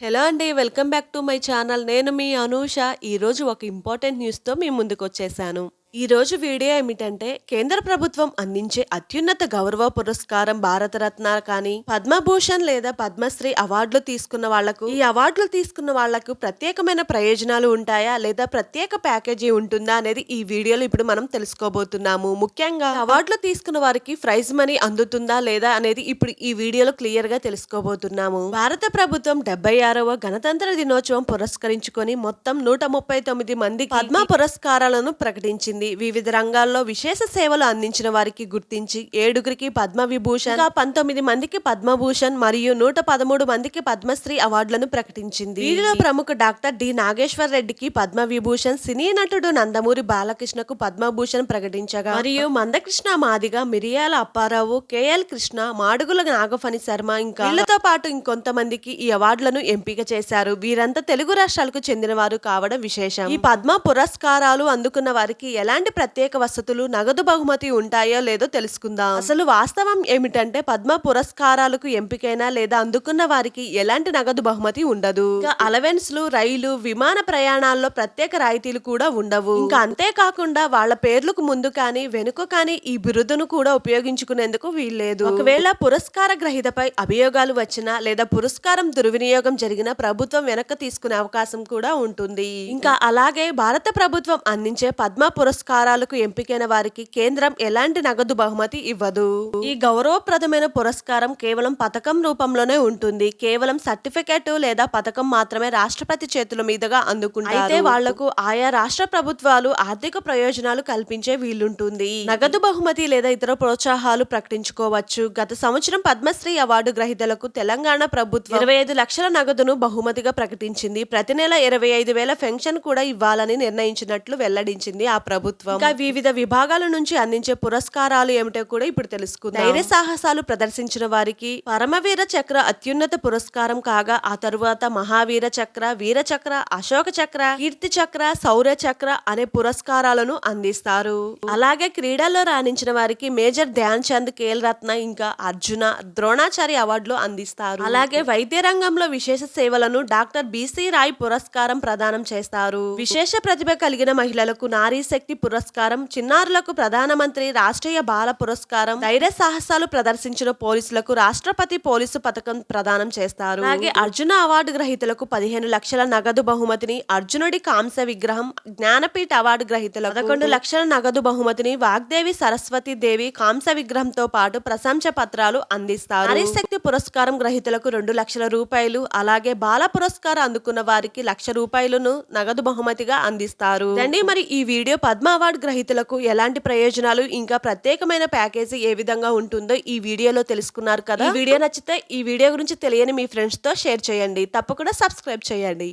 Hello అండి welcome back to my channel. నేను మీ అనూష. ఈరోజు ఒక ఇంపార్టెంట్ న్యూస్తో మీ ముందుకు వచ్చేసాను ఈరోజు వీడియో ఏమిటంటే కేంద్ర ప్రభుత్వం అందించే అత్యున్నత గౌరవ పురస్కారం భారతరత్న కానీ పద్మభూషణ్ లేదా పద్మశ్రీ అవార్డులు తీసుకున్న వాళ్ళకు ఈ అవార్డులు తీసుకున్న వాళ్ళకు ప్రత్యేకమైన ప్రయోజనాలు ఉంటాయా? లేదా ప్రత్యేక ప్యాకేజీ ఉంటుందా? అనేది ఈ వీడియోలో ఇప్పుడు మనం తెలుసుకోబోతున్నాము. ముఖ్యంగా అవార్డులు తీసుకున్న వారికి ప్రైజ్ మనీ అందుతుందా లేదా అనేది ఇప్పుడు ఈ వీడియోలో క్లియర్గా తెలుసుకోబోతున్నాము. భారత ప్రభుత్వం డెబ్బై ఆరవ గణతంత్ర దినోత్సవం పురస్కరించుకొని మొత్తం నూట ముప్పై తొమ్మిది మంది పద్మ పురస్కారాలను ప్రకటించింది. వివిధ రంగాల్లో విశేష సేవలు అందించిన వారికి గుర్తించి ఏడుగురికి పద్మ విభూషణ్ పంతొమ్మిది మందికి పద్మభూషణ్ మరియు నూట పదమూడు మందికి పద్మశ్రీ అవార్డులను ప్రకటించింది. వీరిలో ప్రముఖ డాక్టర్ డి. నాగేశ్వర్ రెడ్డికి పద్మ విభూషణ్ సినీ నటుడు నందమూరి బాలకృష్ణకు పద్మభూషణ్ ప్రకటించగా మరియు మందకృష్ణ మాదిగ మిరియాల అప్పారావు కేఎల్ కృష్ణ మాడుగుల నాగఫణి శర్మ ఇంకా వీళ్ళతో పాటు ఇంకొంతమందికి ఈ అవార్డులను ఎంపిక చేశారు. వీరంతా తెలుగు రాష్ట్రాలకు చెందిన వారు కావడం విశేషం. ఈ పద్మ పురస్కారాలు అందుకున్న వారికి ఎలాంటి ప్రత్యేక వసతులు నగదు బహుమతి ఉంటాయో లేదో తెలుసుకుందాం. అసలు వాస్తవం ఏమిటంటే పద్మ పురస్కారాలకు ఎంపికైన లేదా అందుకున్న వారికి ఎలాంటి నగదు బహుమతి ఉండదు. ఇంకా అలవెన్స్లు రైలు విమాన ప్రయాణాల్లో ప్రత్యేక రాయితీలు కూడా ఉండవు. ఇంకా అంతేకాకుండా వాళ్ళ పేర్లకు ముందు కానీ వెనుక కానీ ఈ బిరుదును కూడా ఉపయోగించుకునేందుకు వీల్లేదు. ఒకవేళ పురస్కార గ్రహీతపై అభియోగాలు వచ్చినా లేదా పురస్కారం దుర్వినియోగం జరిగిన ప్రభుత్వం వెనక్కి తీసుకునే అవకాశం కూడా ఉంటుంది. ఇంకా అలాగే భారత ప్రభుత్వం అందించే పద్మ పురస్కారాలకు ఎంపికైన వారికి కేంద్రం ఎలాంటి నగదు బహుమతి ఇవ్వదు. ఈ గౌరవప్రదమైన పురస్కారం కేవలం పథకం రూపంలోనే ఉంటుంది. కేవలం సర్టిఫికెట్ లేదా పథకం మాత్రమే రాష్ట్రపతి చేతుల మీదుగా అందుకుంటారు. అయితే వాళ్ళకు ఆయా రాష్ట్ర ప్రభుత్వాలు ఆర్థిక ప్రయోజనాలు కల్పించే వీలుంటుంది. నగదు బహుమతి లేదా ఇతర ప్రోత్సాహాలు ప్రకటించుకోవచ్చు. గత సంవత్సరం పద్మశ్రీ అవార్డు గ్రహీతలకు తెలంగాణ ప్రభుత్వం ఇరవై ఐదు లక్షల నగదును బహుమతిగా ప్రకటించింది. ప్రతి నెల ఇరవై ఐదు వేల పెన్షన్ కూడా ఇవ్వాలని నిర్ణయించినట్లు వెల్లడించింది ఆ ప్రభుత్వం. ఇంకా వివిధ విభాగాల నుంచి అందించే పురస్కారాలు ఏమిటో కూడా ఇప్పుడు తెలుసుకుందాం. ధైర్య సాహసాలు ప్రదర్శించిన వారికి పరమవీర చక్ర అత్యున్నత పురస్కారం కాగా ఆ తరువాత మహావీర చక్ర వీర చక్ర అశోక చక్ర కీర్తి చక్ర శౌర్య చక్ర అనే పురస్కారాలను అందిస్తారు. అలాగే క్రీడల్లో రాణించిన వారికి మేజర్ ధ్యాన్ చంద్ కేల్ రత్న ఇంకా అర్జున ద్రోణాచార్య అవార్డులు అందిస్తారు. అలాగే వైద్య రంగంలో విశేష సేవలను డాక్టర్ బిసి రాయ్ పురస్కారం ప్రదానం చేస్తారు. విశేష ప్రతిభ కలిగిన మహిళలకు నారీ శక్తి పురస్కారం చిన్నారులకు ప్రధానమంత్రి రాష్ట్రీయ బాల పురస్కారం ధైర్య సాహసాలు ప్రదర్శించిన పోలీసులకు రాష్ట్రపతి పోలీసు పథకం ప్రదానం చేస్తారు. అలాగే అర్జున అవార్డు గ్రహీతలకు పదిహేను లక్షల నగదు బహుమతిని అర్జునుడి కాంస్య విగ్రహం జ్ఞానపీఠ అవార్డు గ్రహీతలకు పదకొండు లక్షల నగదు బహుమతిని వాగ్దేవి సరస్వతి దేవి కాంస్య విగ్రహంతో పాటు ప్రశంస పత్రాలు అందిస్తారు. నారీ శక్తి పురస్కారం గ్రహీతలకు రెండు లక్షల రూపాయలు అలాగే బాల పురస్కారం అందుకున్న వారికి లక్ష రూపాయలను నగదు బహుమతిగా అందిస్తారు. అండి మరి ఈ వీడియో పద్మ అవార్డు గ్రహీతలకు ఎలాంటి ప్రయోజనాలు ఇంకా ప్రత్యేకమైన ప్యాకేజీ ఏ విధంగా ఉంటుందో ఈ వీడియోలో తెలుసుకున్నారు కదా. వీడియో నచ్చితే ఈ వీడియో గురించి తెలియని మీ ఫ్రెండ్స్తో షేర్ చేయండి. తప్పకుండా సబ్స్క్రైబ్ చేయండి.